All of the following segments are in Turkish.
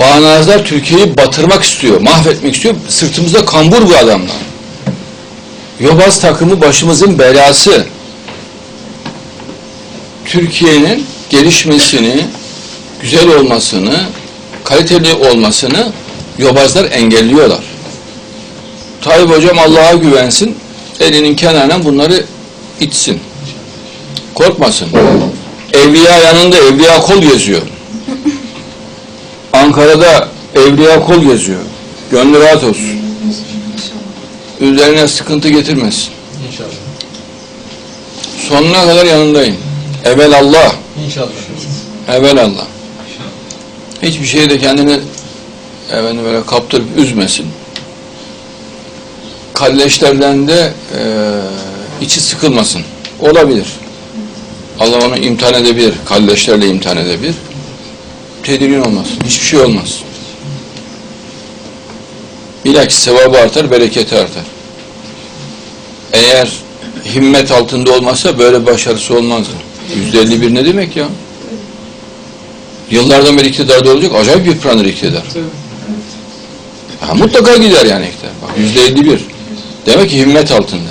Bağnazlar Türkiye'yi batırmak istiyor, mahvetmek istiyor. Sırtımızda kambur bu adamlar. Yobaz takımı başımızın belası. Türkiye'nin gelişmesini, güzel olmasını, kaliteli olmasını yobazlar engelliyorlar. Tayyip hocam Allah'a güvensin, elinin kenarına bunları itsin. Korkmasın. Evliya yanında evliya kol geziyor. Ankara'da evliya kol geziyor. Gönlü rahat olsun. Üzerine sıkıntı getirmesin. İnşallah. Sonuna kadar yanındayım. Evvel Allah, İnşallah. evvel Allah. Hiçbir şeyi de kendini efendim böyle kaptırıp üzmesin. Kalleşlerden de eee, içi sıkılmasın. Olabilir. Allah onu imtihan edebilir. Kalleşlerle imtihan edebilir. Tedirgin olmaz. Hiçbir şey olmaz. Bilakis sevabı artar, bereketi artar. Eğer himmet altında olmazsa böyle başarısı olmazdı. Yüzde elli bir ne demek ya? Yıllardan beri iktidarda olacak, acayip yıpranır iktidar. Ha, mutlaka gider yani iktidar. Bak yüzde elli bir. Demek ki himmet altında.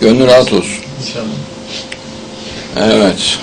Gönlü rahat olsun. İnşallah. Evet.